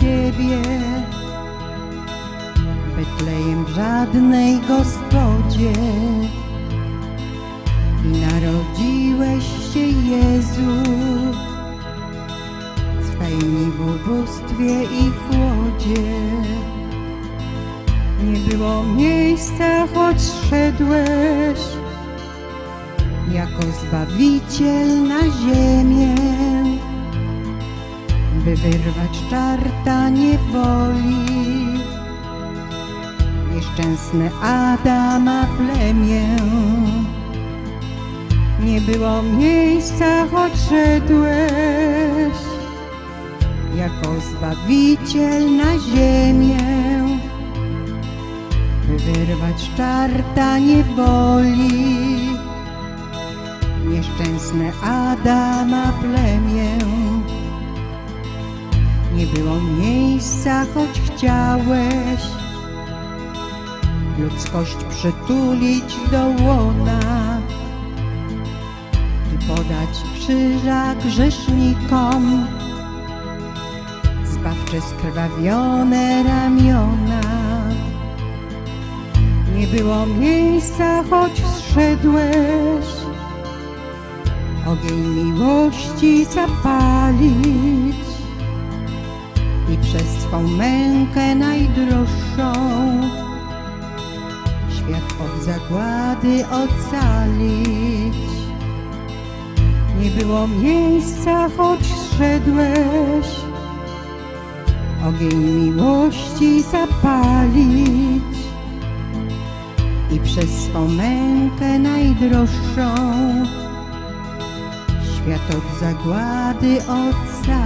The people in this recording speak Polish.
Ciebie. Betlejem w żadnej gospodzie i narodziłeś się Jezu. Stajni w ubóstwie i chłodzie. Nie było miejsca, choć szedłeś jako Zbawiciel na ziemię, by wyrwać czarta niewoli. Nieszczęsne Adama plemię. Nie było miejsca, choć szedłeś jako Zbawiciel na ziemię, wyrwać czarta niewoli. Nieszczęsne Adama miejsca, choć chciałeś. Ludzkość przytulić do łona i podać krzyża grzesznikom. Zbawcze skrwawione ramiona. Nie było miejsca, choć zszedłeś. Ogień miłości zapalić i przez swą mękę najdroższą świat od zagłady ocalić. Nie było miejsca, choć zszedłeś ogień miłości zapalić i przez swą mękę najdroższą świat od zagłady ocalić.